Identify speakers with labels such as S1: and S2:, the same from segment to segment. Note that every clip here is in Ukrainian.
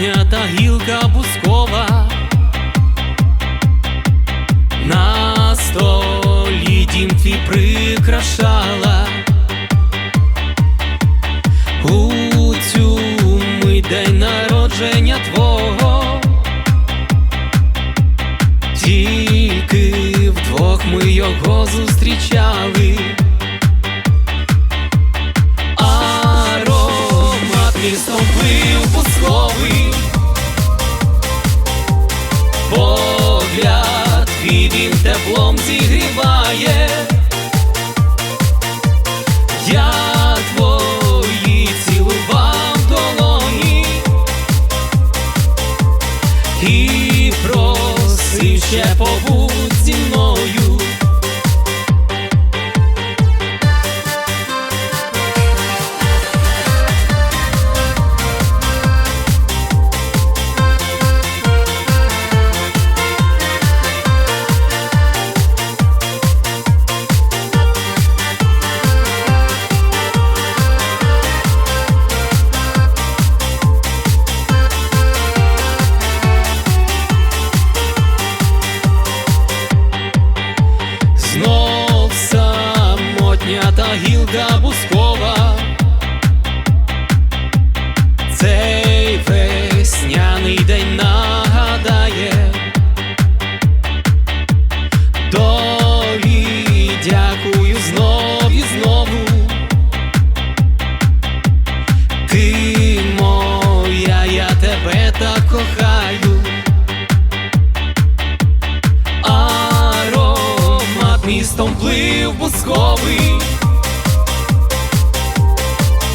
S1: та гілка бускова. На столі дім твій прикрашала. У цю мить день народження твого. Тільки вдвох ми його зустрічали. Містом плив пусковий теплом зігріває. Я твої цілував долоні. І просив ще побудь гілка бускова. Цей весняний день нагадає. Долі дякую знов і знову. Ти моя, я тебе так кохаю. Містом плив бусковий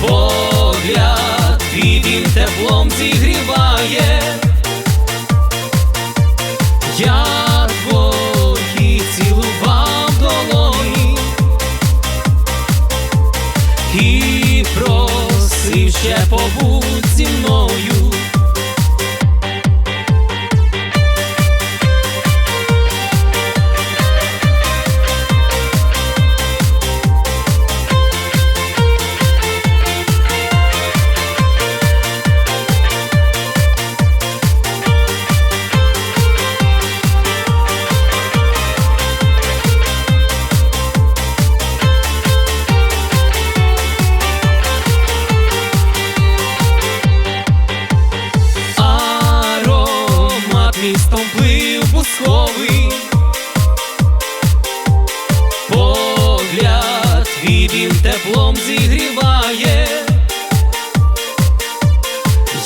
S1: Погляд і він теплом зігріває теплом зігріває.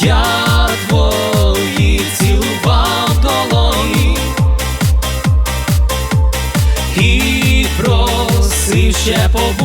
S1: Я твої цілував долоні І просив ще по